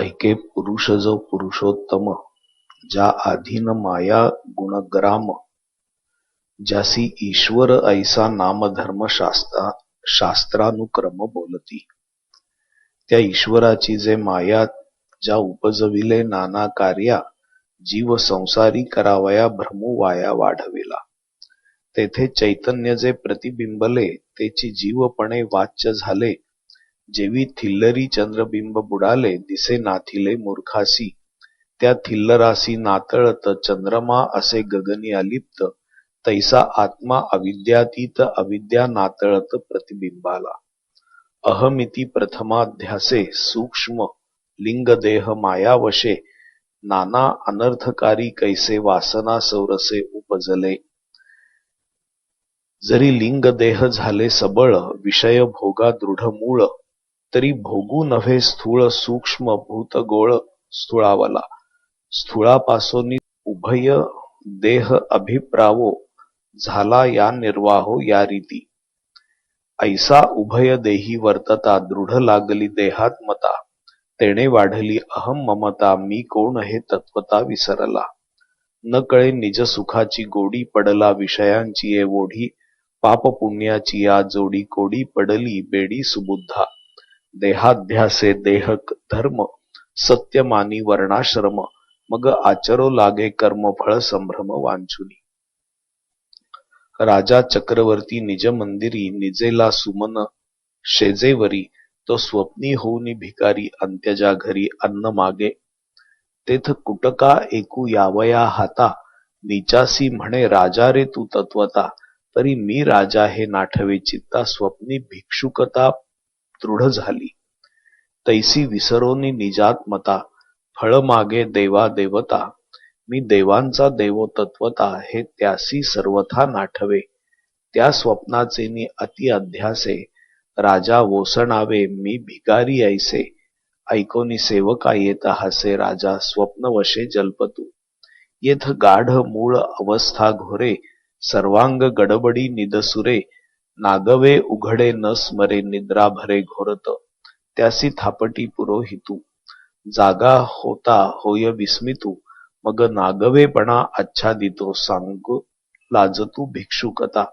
ऐके पुरुष जो पुरुषोत्तम ज्या आधीन माया गुणग्राम ज्यासी ईश्वर ऐसा नामधर्म शास्त्रा शास्त्रानुक्रम बोलती. त्या ईश्वराची जे माया ज्या उपजविले नाना कार्या जीव संसारी करावया भ्रमू वाया वाढविला. तेथे चैतन्य जे प्रतिबिंबले तेची जीवपणे वाच्य झाले जेवी थिल्लरी चंद्रबिंब बुडाले दिसे नाथिले मूर्खासी. त्या थिल्लरासी नातळत चंद्रमा असे गगनी अलिप्त तैसा आत्मा अविद्यातीत अविद्या नातळत प्रतिबिंबाला. अहमिती प्रथमाध्यासे सूक्ष्म लिंग देह मायावशे नाना अनर्थकारी कैसे वासना सौरसे उपजले. जरी लिंग देह झाले सबळ विषय भोगा दृढ मूळ तरी भोगू नव्हे स्थूळ सूक्ष्म भूत गोळ स्थूळावला. स्थूळापासून उभय देह अभिप्रावो झाला या निर्वाहो या रीती. ऐसा उभय देही वर्तता दृढ लागली देहात्मता. तेने तेणे वाढली अहम ममता मी कोण हे तत्वता विसरला. न कळे निज सुखाची गोडी पडला विषयांची ये ओढी पाप पुण्याची या जोडी कोडी पडली बेडी सुबुद्धा. देहाध्यासे देहक धर्म सत्यमानी वर्णाश्रम मग आचरो लागे कर्म फळ संभ्रम वांछुनी. राजा चक्रवर्ती निज मंदिरी निजेला सुमन शेजेवरी तो स्वप्नी होऊनी भिकारी अंत्यजा घरी अन्न मागे. तेथ कुटका एकू यावया हाता नीचासी म्हणे राजा रे तू तत्वता तरी मी राजा हे नाठवे चित्ता स्वप्नी भिक्षुकता दृढ झाली. तैसी विसरोनी निजात मता फळ मागे देवा देवता. मी देवांचा देवो तत्वता हे त्यासी सर्वथा नाठवे. त्या स्वप्नाचे मी अति अध्यासे राजा वोसणावे मी भिकारी ऐसे. ऐकोनी सेवका येत हसे राजा स्वप्नवशे जल्पतू. येथ गाढ मूळ अवस्था घोरे सर्वांग गडबडी निदसुरे. नागवे उघडे न स्मरे निद्रा भरे घोरत त्यासी थापटी पुरोहितू जागा होता होय विस्मितू मग नागवेपणा आच्छादितो सांगू लाजतू भिक्षुकता.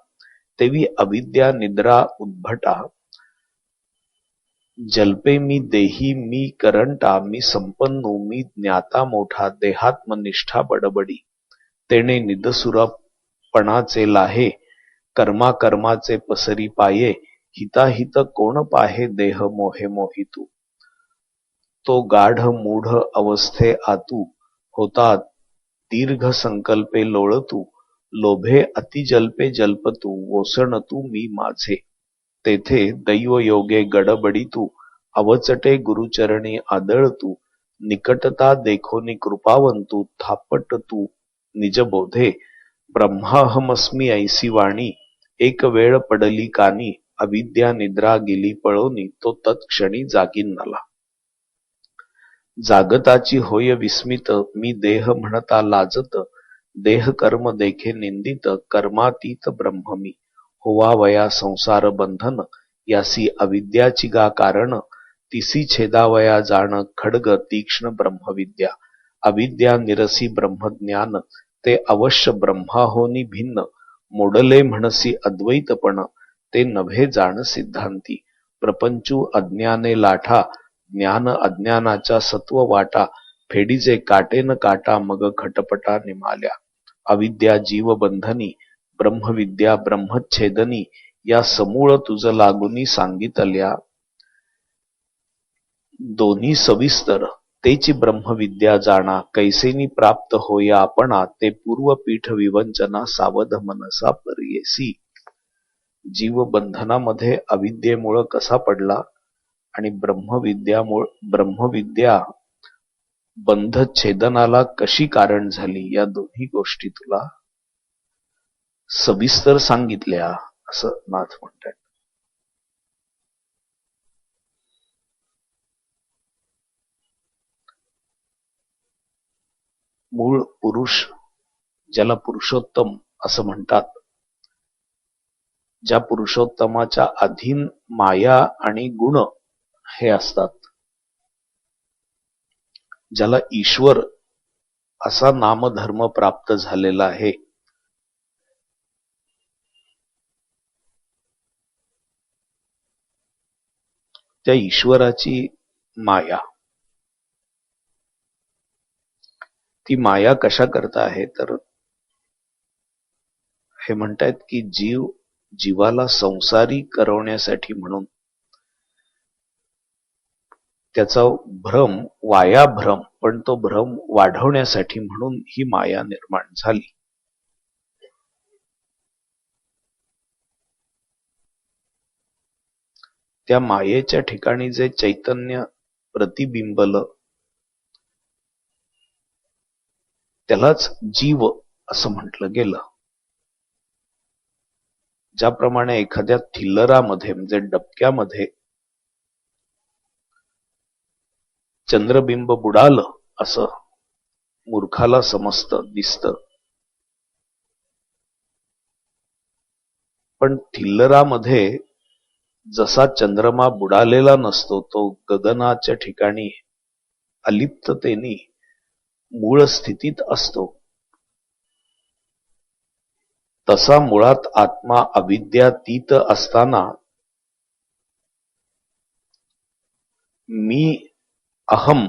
तेवी अविद्या निद्रा उद्भटा. जल्पे मी देही मी करंटा मी संपन्नो मी ज्ञाता मोठा देहात्मनिष्ठा बडबडी. तेने निदसुरपणाचे लाहे कर्मा कर्माचे पसरी पाये हिताहित कोण पाहे देह मोहे मोहितू? तो गाढ मूढ अवस्थे आतू होता दीर्घ संकल्पे लोळतू लोभे अतिजल्पे जल्पतू ओसणतू मी माझे. तेथे दैव योगे गडबडीतू अवचटे गुरुचरणी आदळतू निकटता देखोनी कृपावंतू थापट तू निजबोधे ब्रह्माहमस्मी ऐसी वाणी एक वेळ पडली कानी अविद्या निद्रा गेली पळोनी तो तत्क्षणी जागीन नाला जागताची होय विस्मित मी देह म्हणता लाजत देह कर्म देखे निंदित कर्मातीत ब्रह्ममी. होवावया संसार बंधन यासी अविद्याची गा कारण तिसी छेदावया जाण खडग तीक्ष्ण ब्रह्मविद्या. अविद्या निरसी ब्रह्मज्ञान ते अवश्य ब्रह्माहोनी भिन्न. मोडले म्हणसी अद्वैतपण ते नभे जाण सिद्धांती. प्रपंचू अज्ञाने लाठा ज्ञान अज्ञानाच्या सत्व वाटा फेडीचे काटे न काटा मग खटपटा निमाल्या. अविद्या जीव बंधनी ब्रह्मविद्या ब्रह्मच्छेदनी या समूळ तुझ लागुनी सांगितल्या. दोन्ही सविस्तर तेची ब्रह्मविद्या जाणा कैसेनी प्राप्त होया आपणा ते पूर्वपीठ विवंचना सावध मनसा पर्येसी. जीव बंधनामध्ये अविद्येमुळं कसा पडला आणि ब्रह्मविद्यामुळ ब्रह्मविद्या बंध छेदनाला कशी कारण झाली या दोन्ही गोष्टी तुला सविस्तर सांगितल्या असं नाथ म्हणतात. मूळ पुरुष ज्याला पुरुषोत्तम असं म्हणतात. ज्या पुरुषोत्तमाच्या अधीन माया आणि गुण हे असतात. ज्याला ईश्वर असा नामधर्म प्राप्त झालेला आहे. त्या ईश्वराची माया. ती माया कशा करता आहे? तर हे म्हणतायत की जीव जीवाला संसारी करवण्यासाठी म्हणून त्याचा भ्रम वाया भ्रम पण तो भ्रम वाढवण्यासाठी म्हणून ही माया निर्माण झाली. त्या मायेच्या ठिकाणी जे चैतन्य प्रतिबिंबल त्यालाच जीव असं म्हटलं गेलं. ज्याप्रमाणे एखाद्या थिल्लरामध्ये म्हणजे डबक्यामध्ये चंद्रबिंब बुडालं असं मूर्खाला समजतं दिसतं. पण थिल्लरामध्ये जसा चंद्रमा बुडालेला नसतो तो गगनाच्या ठिकाणी अलिप्ततेने मूळ स्थितीत असतो. तसा मुळात आत्मा अविद्यातीत असताना मी अहम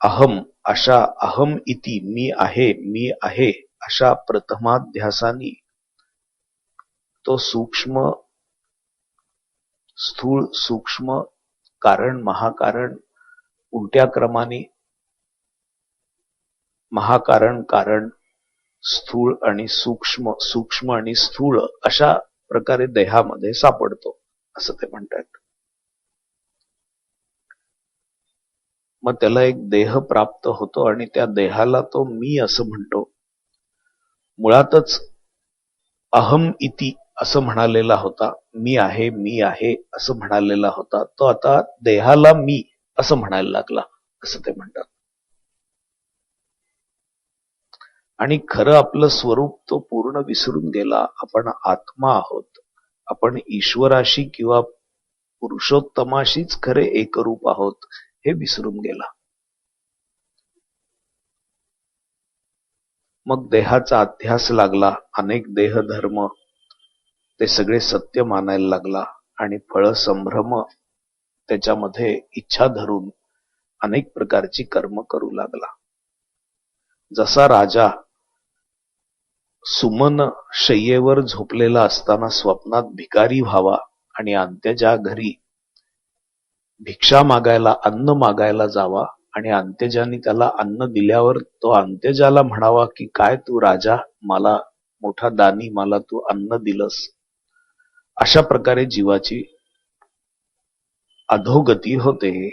अहम अशा अहम इति मी आहे मी आहे अशा प्रथमाध्यासानी तो सूक्ष्म स्थूळ सूक्ष्म कारण महाकारण उलट्या क्रमाने महाकारण कारण स्थूळ आणि सूक्ष्म सूक्ष्म आणि स्थूळ अशा प्रकारे देहामध्ये सापडतो असं ते म्हणतात. मग त्याला एक देह प्राप्त होतो आणि त्या देहाला तो मी असं म्हणतो. मुळातच अहम इति असं म्हणालेला होता मी आहे मी आहे असं म्हणालेला होता तो आता देहाला मी असं म्हणायला लागला असं ते म्हणतात. आणि खरं आपलं स्वरूप तो पूर्ण विसरून गेला. आपण आत्मा आहोत. आपण ईश्वराशी किंवा पुरुषोत्तमाशीच खरे एकरूप आहोत हे विसरून गेला. मग देहाचा अध्यास लागला. अनेक देह धर्म ते सगळे सत्य मानायला लागला आणि फळ संभ्रम त्याच्यामध्ये इच्छा धरून अनेक प्रकारची कर्म करू लागला. जसा राजा सुमन शय्येवर झोपलेला असताना स्वप्नात भिकारी व्हावा आणि अंत्यजा घरी भिक्षा मागायला अन्न मागायला जावा आणि अंत्यजानी त्याला अन्न दिल्यावर तो अंत्यजाला म्हणावा की काय तू राजा? मला मोठा दानी मला तू अन्न दिलंस. अशा प्रकारे जीवाची अधोगती होते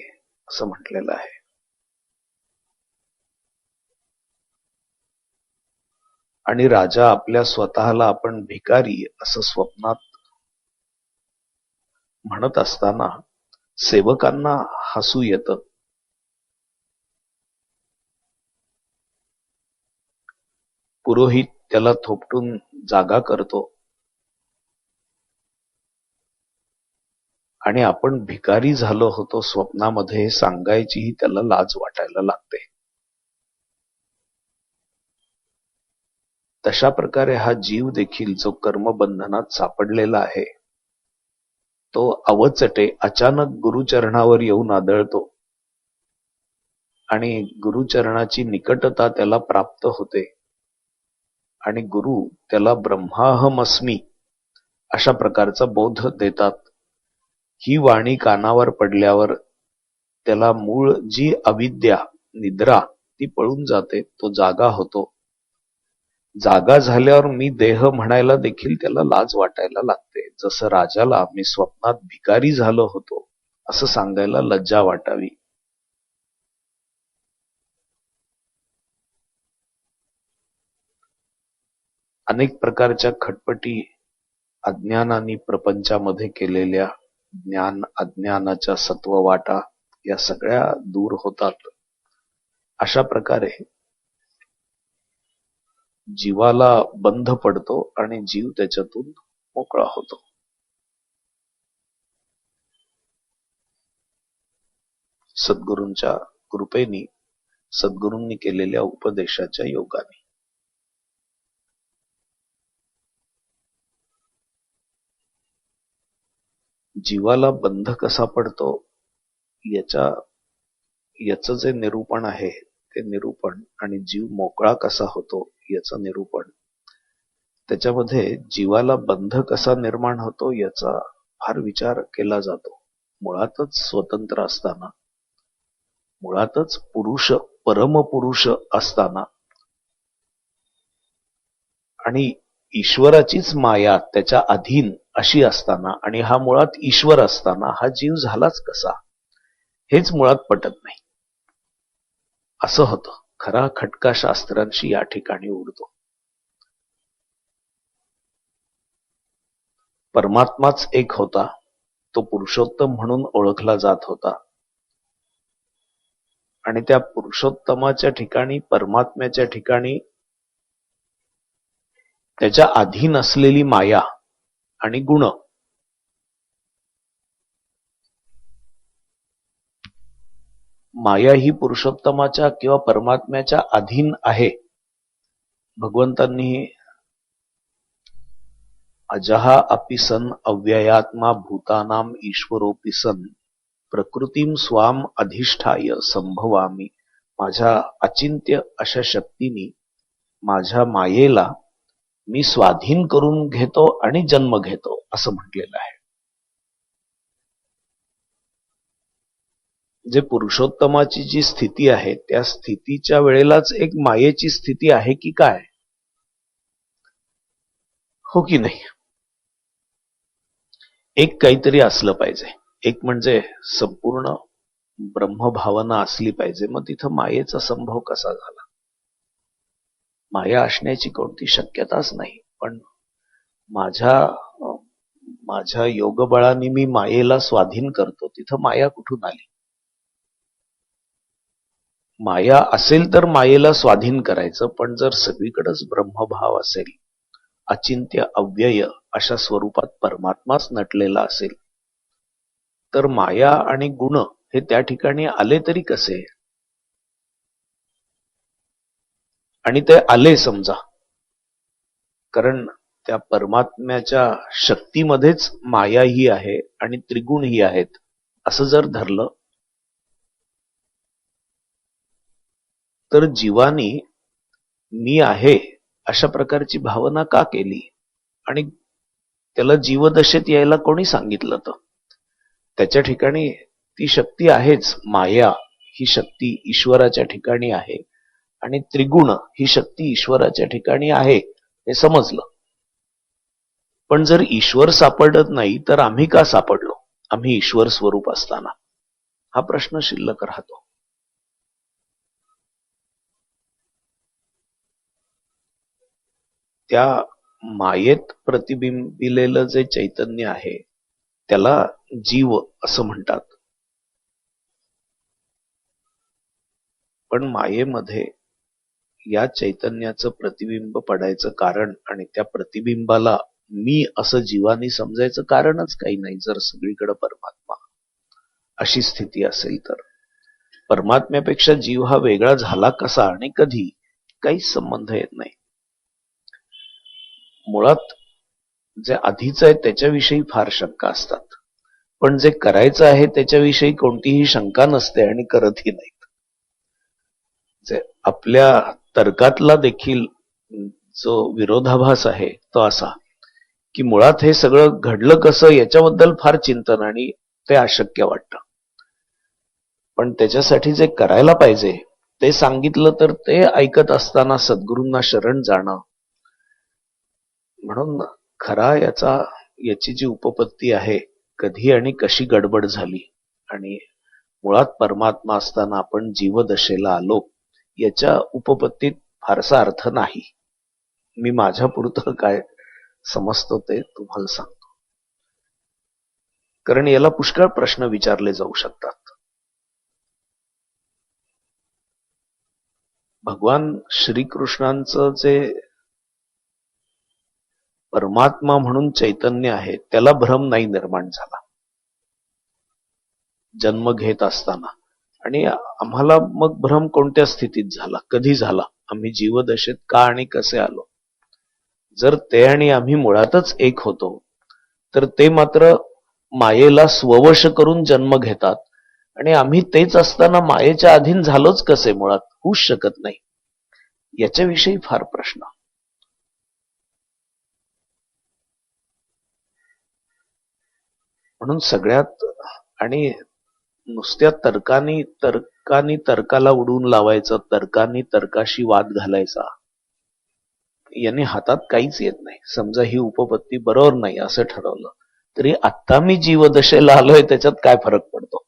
असं म्हटलेलं आहे. आणि राजा आपल्या स्वतःला आपण भिकारी असं स्वप्नात म्हणत असताना सेवकांना हसू येत. पुरोहित त्याला थोपटून जागा करतो. आणि आपण भिकारी झालो होतो स्वप्नामध्ये सांगायचीही त्याला लाज वाटायला लागते. तशा प्रकारे हा जीव देखील जो कर्मबंधनात सापडलेला आहे तो अवचटे अचानक गुरुचरणावर येऊन आदळतो. आणि गुरुचरणाची निकटता त्याला प्राप्त होते. आणि गुरु त्याला ब्रह्माहमस्मी अशा प्रकारचा बोध देतात. ही वाणी कानावर पडल्यावर त्याला मूळ जी अविद्या निद्रा ती पळून जाते तो जागा होतो. जागा झाल्यावर मी देह म्हणायला देखील त्याला लाज वाटायला लागते. जसं राजाला मी स्वप्नात भिकारी झालो होतो असं सांगायला लज्जा वाटावी. अनेक प्रकारच्या खटपटी अज्ञानानी प्रपंचामध्ये केलेल्या ज्ञान अज्ञानाच्या सत्व वाटा या सगळ्या दूर होतात. अशा प्रकारे जीवाला बंध पडतो आणि जीव त्याच्यातून मोकळा होतो. सद्गुरूंच्या कृपेनी सद्गुरूंनी केलेल्या उपदेशाच्या योगाने. जीवाला बंध कसा पडतो याच्या याचं जे निरूपण आहे ते निरूपण आणि जीव मोकळा कसा होतो याचं निरूपण. त्याच्यामध्ये जीवाला बंध कसा निर्माण होतो याचा फार विचार केला जातो. मुळातच स्वतंत्र असताना. मुळातच पुरुष परमपुरुष असताना. आणि ईश्वराचीच माया त्याच्या अधीन अशी असताना आणि हा मुळात ईश्वर असताना हा जीव झालाच कसा? हेच मुळात पटत नाही. असं होतं. खरा खटका शास्त्रांशी या ठिकाणी उडतो. परमात्माच एक होता तो पुरुषोत्तम म्हणून ओळखला जात होता. आणि त्या पुरुषोत्तमाच्या ठिकाणी परमात्म्याच्या ठिकाणी त्याच्या अधीन असलेली माया आणि गुण माया ही पुरुषोत्तमाच्या किंवा परमात्म्याच्या अधीन आहे. भगवंतांनी अजहा अपि सन अव्ययात्मा भूतानाम ईश्वरोपी सन प्रकृतीम स्वाम अधिष्ठाय संभवामी. माझ्या अचिंत्य अशा शक्तीनी माझ्या मायेला मी स्वाधीन करून घेतो आणि जन्म घेतो असं म्हटलेलं आहे. जे पुरुषोत्तमाची जी स्थिती आहे त्या स्थितीच्या वेळेलाच एक मायेची स्थिती आहे की काय? हो की नाही? एक काहीतरी असलं पाहिजे. एक म्हणजे संपूर्ण ब्रह्मभावना असली पाहिजे. मग तिथं मायेचा संभव कसा झाला? माया असण्याची कोणती शक्यताच नाही. पण माझ्या माझ्या योगबळाने मी मायेला स्वाधीन करतो. तिथं माया कुठून आली? माया असेल तर मायेला स्वाधीन करायचं पण जर सगळीकडेच ब्रह्मभाव असेल अचिंत्य अव्यय अशा स्वरूपात परमात्माच नटलेला असेल तर माया आणि गुण हे त्या ठिकाणी आले तरी कसे? आणि ते आले समजा. कारण त्या परमात्म्याच्या शक्तीमध्येच माया ही आहे आणि त्रिगुण ही आहेत असं जर धरलं तर जीवानी मी आहे अशा प्रकारची भावना का केली? आणि त्याला जीवदशेत यायला कोणी सांगितलं तर? त्याच्या ठिकाणी ती शक्ती आहेच माया ही शक्ती ईश्वराच्या ठिकाणी आहे आणि त्रिगुण ही शक्ती ईश्वराच्या ठिकाणी आहे हे समजलं. पण जर ईश्वर सापडत नाही तर आम्ही का सापडलो? आम्ही ईश्वर स्वरूप असताना. हा प्रश्न शिल्लक राहतो. त्या मायेत प्रतिबिंबिलेलं जे चैतन्य आहे त्याला जीव असं म्हणतात. पण मायेमध्ये या चैतन्याचं प्रतिबिंब पडायचं कारण आणि त्या प्रतिबिंबाला मी असं जीवानी समजायचं कारणच काही नाही जर सगळीकडे परमात्मा अशी स्थिती असेल तर. परमात्म्यापेक्षा जीव हा वेगळा झाला कसा आणि कधी काहीच संबंध येत नाही. मुळात जे आधीच आहे त्याच्याविषयी फार शंका असतात. पण जे करायचं आहे त्याच्याविषयी कोणतीही शंका नसते आणि करतही नाहीत. जे आपल्या तर्कातला देखील जो विरोधाभास आहे तो असा की मुळात हे सगळं घडलं कसं याच्याबद्दल फार चिंतन आणि ते अशक्य वाटतं. पण त्याच्यासाठी जे करायला पाहिजे ते सांगितलं तर ते ऐकत असताना सद्गुरूंना शरण जाणं म्हणून खरा याचा याची जी उपपत्ती आहे कधी आणि कशी गडबड झाली आणि मुळात परमात्मा असताना आपण जीवदशेला आलो याच्या उपपत्तीत फारसा अर्थ नाही. मी माझ्या पुरतं काय समजतो ते तुम्हाला सांगतो. कारण याला पुष्कळ प्रश्न विचारले जाऊ शकतात. भगवान श्रीकृष्णांचं जे परमात्मा म्हणून चैतन्य आहे त्याला भ्रम नाही निर्माण झाला. जन्म घेत असताना. आणि आम्हाला मग भ्रम कोणत्या स्थितीत झाला? कधी झाला? आम्ही जीवदशेत का आणि कसे आलो? जर ते आणि आम्ही मुळातच एक होतो तर ते मात्र मायेला स्ववश करून जन्म घेतात. आणि आम्ही तेच असताना मायेच्या अधीन झालोच कसे मुळात? होऊच शकत नाही. याच्याविषयी फार प्रश्न. म्हणून सगळ्यात आणि नुसत्या तर्कानी तर्कानी तर्काला उडवून लावायचं तर्कानी तर्काशी वाद घालायचा यांनी हातात काहीच येत नाही. समजा ही उपपत्ती बरोबर नाही असं ठरवलं तरी आत्ता मी जीवदशेला आलोय त्याच्यात काय फरक पडतो?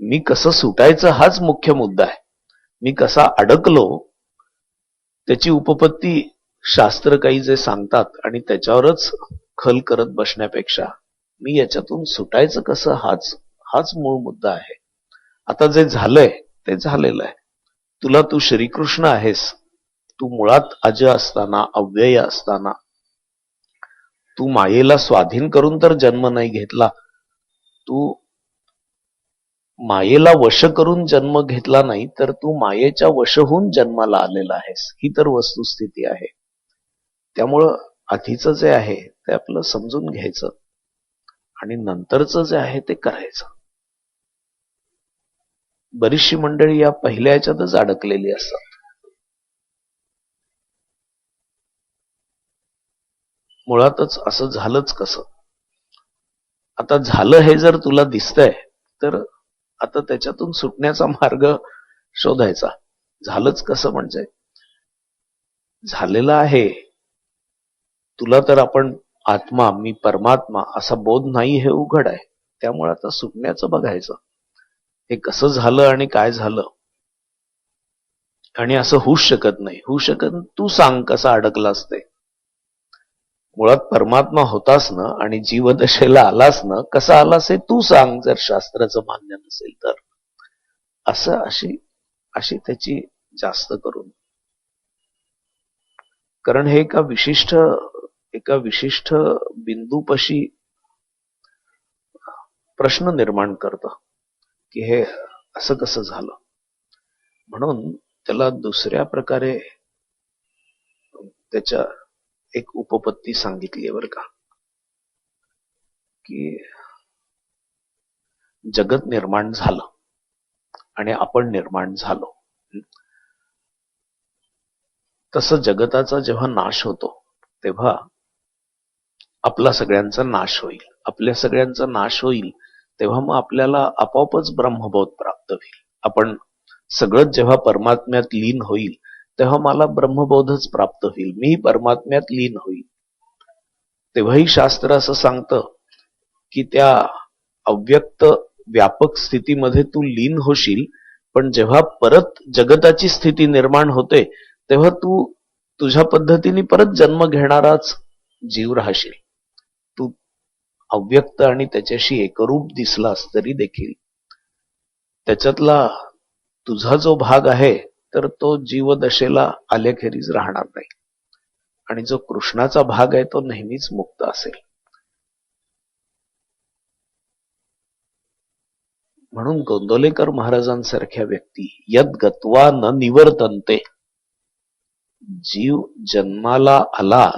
मी कसं सुटायचं हाच मुख्य मुद्दा आहे. मी कसा अडकलो त्याची उपपत्ती शास्त्र काही जे सांगतात आणि त्याच्यावरच खल करत बसण्यापेक्षा मी याच्यातून सुटायचं कसं हाच हाच मूळ मुद्दा आहे. आता जे झालंय ते झालेलं आहे. तुला तू श्रीकृष्ण आहेस. तू मुळात अज असताना अव्यय असताना. तू मायेला स्वाधीन करून तर जन्म नाही घेतला. तू मायेला वश करून जन्म घेतला नाही तर तू मायेच्या वशहून जन्माला आलेला आहेस. ही तर वस्तुस्थिती आहे. त्यामुळं आधीच जे आहे ते आपलं समजून घ्यायचं. आणि नंतरचं जे आहे ते करायचं. बरीचशी मंडळी या पहिल्या याच्यातच अडकलेली असतात. मुळातच असं झालंच कसं? आता झालं हे जर तुला दिसतंय तर आता त्याच्यातून सुटण्याचा मार्ग शोधायचा. झालंच कसं म्हणजे? झालेलं आहे. तुला तर आपण आत्मा मी परमात्मा असा बोध नाही हे उघड आहे. त्यामुळे आता सुटण्याचं बघायचं. हे कसं झालं आणि काय झालं? आणि असं होऊच शकत नाही. होऊ शकत तू सांग कसा अडकला असते मुळात परमात्मा होतास ना आणि जीवदशेला आलास ना कसा आलास हे तू सांग जर शास्त्राचं मान्य नसेल तर. असं अशी अशी त्याची जास्त करून. कारण हे एका विशिष्ट एका विशिष्ट बिंदूपशी प्रश्न निर्माण करत की हे असं कसं झालं? म्हणून त्याला दुसऱ्या प्रकारे त्याच्या एक उपपत्ती सांगितली आहे बरं का की जगत निर्माण झालं आणि आपण निर्माण झालो. तसं जगताचा जेव्हा नाश होतो तेव्हा आपला सगळ्यांचा नाश होईल. आपल्या सगळ्यांचा नाश होईल तेव्हा मग आपल्याला आपोआपच ब्रह्मबोध प्राप्त होईल. आपण सगळंच जेव्हा परमात्म्यात लीन होईल तेव्हा मला ब्रह्मबोधच प्राप्त होईल. मी परमात्म्यात लीन होईल. तेव्हाही शास्त्र असं सांगतं की त्या अव्यक्त व्यापक स्थितीमध्ये तू लीन होशील पण जेव्हा परत जगताची स्थिती निर्माण होते तेव्हा तू तुझ्या पद्धतीने परत जन्म घेणाराच जीव राहशील. अव्यक्त आणि त्याच्याशी एकरूप दिसलास तरी देखील. त्याच्यातला तुझा जो भाग आहे तर तो जीवदशेला आल्याखेरीज राहणार नाही. आणि जो कृष्णाचा भाग आहे तो नेहमीच मुक्त असेल. म्हणून गोंदोलेकर महाराजांसारख्या व्यक्ती यद गत्वा न निवर्तनते. जीव जन्माला आला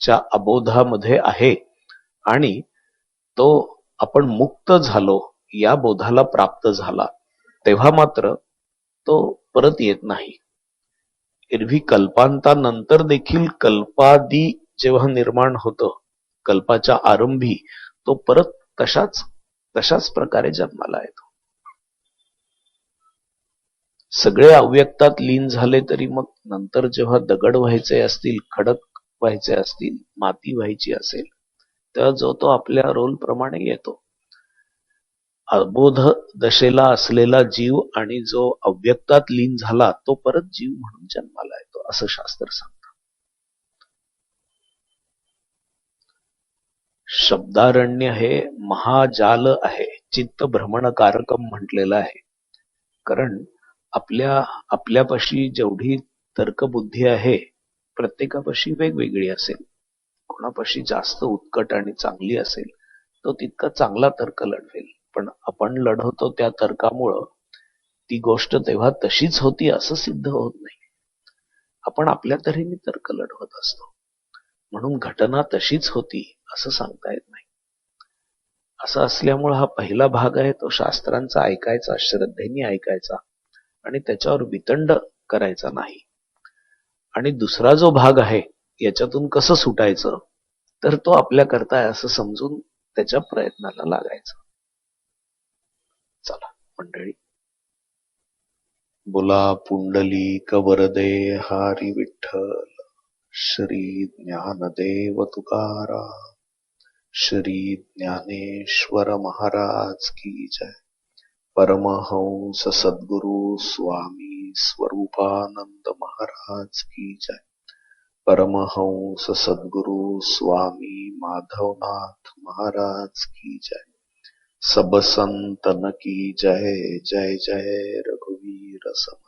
च्या अबोधामध्ये आहे. आणि तो आपण मुक्त झालो या बोधाला प्राप्त झाला. तेव्हा मात्र तो परत येत नाही. एरवी कल्पांतानंतर देखील कल्पादी जेव्हा निर्माण होतं कल्पाच्या आरंभी तो परत तशाच तशाच प्रकारे जन्माला येतो. सगळे अव्यक्तात लीन झाले तरी मग नंतर जेव्हा दगड व्हायचे असतील खडक व्हायचे असतील माती व्हायची असेल तर जो तो आपल्या रोल प्रमाणे येतो. अबोध दशेला असलेला जीव आणि जो अव्यक्तात लीन झाला तो परत जीव म्हणून जन्माला येतो असं शास्त्र सांगत. शब्दारण्य हे महाजाल आहे चित्त भ्रमणकारकम म्हटलेलं आहे. कारण आपल्या आपल्यापाशी जेवढी तर्कबुद्धी आहे प्रत्येकापाशी वेगवेगळी असेल. कोणापाशी जास्त उत्कट आणि चांगली असेल तो तितका चांगला तर्क लढवेल. पण आपण लढवतो त्या तर्कामुळं ती गोष्ट तेव्हा तशीच होती असं सिद्ध होत नाही. आपण आपल्या तऱ्हेने तर्क लढवत असतो. म्हणून घटना तशीच होती असं सांगता येत नाही. असं असल्यामुळं हा पहिला भाग आहे तो शास्त्रांचा ऐकायचा श्रद्धेने ऐकायचा आणि त्याच्यावर वितंड करायचा नाही. आणि दुसरा जो भाग आहे याच्यातून कसं सुटायचं तर तो आपल्या करता असं समजून त्याच्या प्रयत्नाला लागायचं. चला मंडळी. बोला पुंडली कबरदे हारी विठ्ठल श्री ज्ञानदेव तुकारा श्री ज्ञानेश्वर महाराज की जय. परमहंस सद्गुरु स्वामी स्वरूपानंद महाराज की जय। परमहंस सदगुरु स्वामी माधवनाथ महाराज की जय। सब संतन की जय जय जय रघुवीर सम